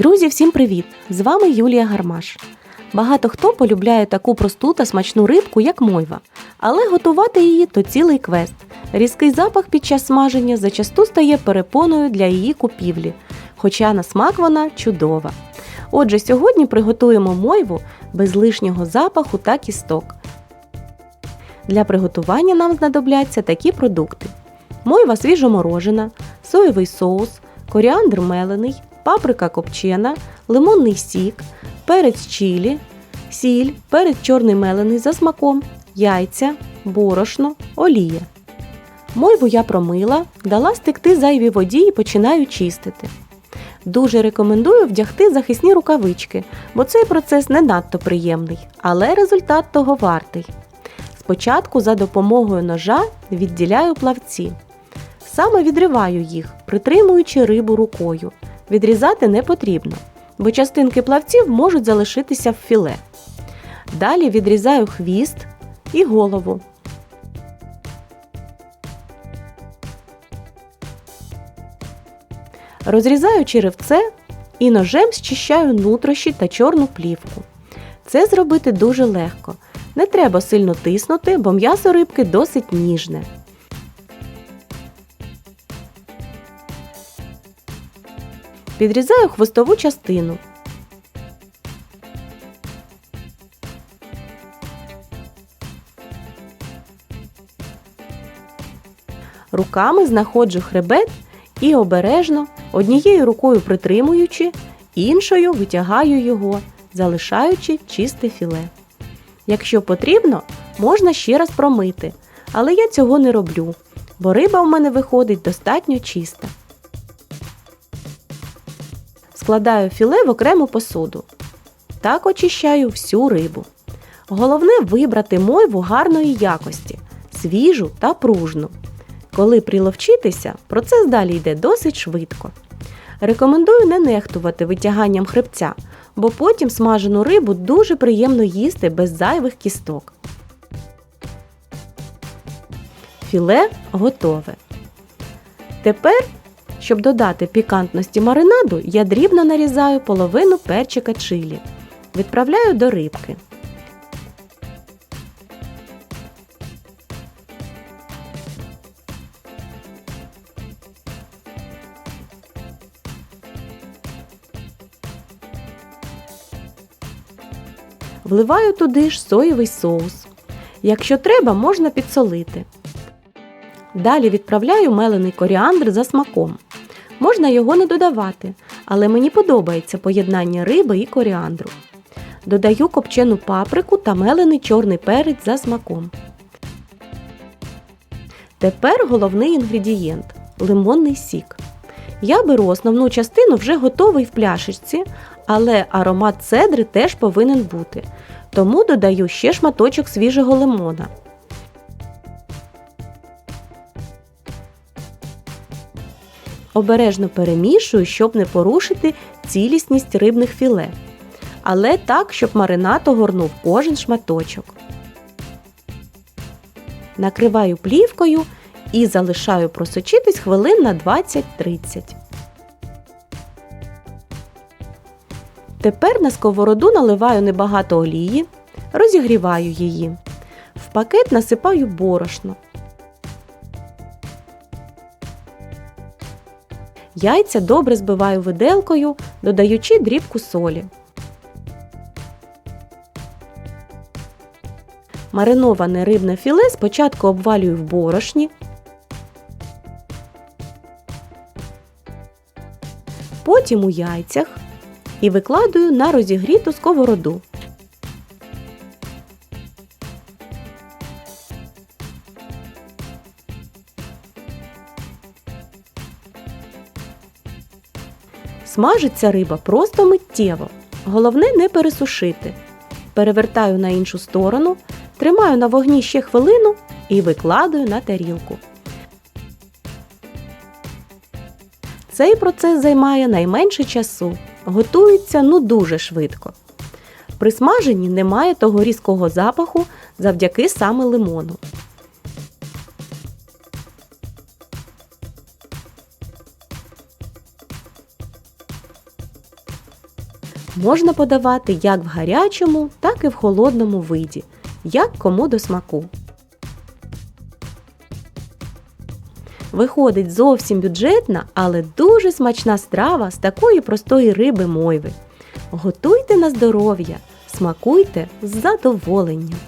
Друзі, всім привіт! З вами Юлія Гармаш. Багато хто полюбляє таку просту та смачну рибку, як мойва, але готувати її то цілий квест. Різкий запах під час смаження зачасту стає перепоною для її купівлі, хоча на смак вона чудова. Отже, сьогодні приготуємо мойву без лишнього запаху та кісток. Для приготування нам знадобляться такі продукти: мойва свіжоморожена, соєвий соус, коріандр мелений, паприка копчена, лимонний сік, перець чилі, сіль, перець чорний мелений за смаком, яйця, борошно, олія. Мойву я промила, дала стекти зайві воді і починаю чистити. Дуже рекомендую вдягти захисні рукавички, бо цей процес не надто приємний, але результат того вартий. Спочатку за допомогою ножа відділяю плавці. Саме відриваю їх, притримуючи рибу рукою. Відрізати не потрібно, бо частинки плавців можуть залишитися в філе. Далі відрізаю хвіст і голову. Розрізаю черевце і ножем зчищаю нутрощі та чорну плівку. Це зробити дуже легко. Не треба сильно тиснути, бо м'ясо рибки досить ніжне. Підрізаю хвостову частину. Руками знаходжу хребет і обережно, однією рукою притримуючи, іншою витягаю його, залишаючи чисте філе. Якщо потрібно, можна ще раз промити, але я цього не роблю, бо риба в мене виходить достатньо чиста. Складаю філе в окрему посуду. Так очищаю всю рибу. Головне вибрати мойву гарної якості, свіжу та пружну. Коли приловчитися, процес далі йде досить швидко. Рекомендую не нехтувати витяганням хребця, бо потім смажену рибу дуже приємно їсти без зайвих кісток. Філе готове. Тепер, щоб додати пікантності маринаду, я дрібно нарізаю половину перчика чилі. Відправляю до рибки. Вливаю туди ж соєвий соус. Якщо треба, можна підсолити. Далі відправляю мелений коріандр за смаком. Можна його не додавати, але мені подобається поєднання риби і коріандру. Додаю копчену паприку та мелений чорний перець за смаком. Тепер головний інгредієнт лимонний сік. Я беру основну частину вже готовий в пляшечці, але аромат цедри теж повинен бути. Тому додаю ще шматочок свіжого лимона. Обережно перемішую, щоб не порушити цілісність рибних філе. Але так, щоб маринад огорнув кожен шматочок. Накриваю плівкою і залишаю просочитись хвилин на 20-30. Тепер на сковороду наливаю небагато олії, розігріваю її. В пакет насипаю борошно. Яйця добре збиваю виделкою, додаючи дрібку солі. Мариноване рибне філе спочатку обвалюю в борошні, потім у яйцях і викладаю на розігріту сковороду. Смажиться риба просто миттєво. Головне не пересушити. Перевертаю на іншу сторону, тримаю на вогні ще хвилину і викладаю на тарілку. Цей процес займає найменше часу. Готується ну дуже швидко. При смаженні немає того різкого запаху завдяки саме лимону. Можна подавати як в гарячому, так і в холодному виді, як кому до смаку. Виходить зовсім бюджетна, але дуже смачна страва з такої простої риби мойви. Готуйте на здоров'я, смакуйте з задоволенням.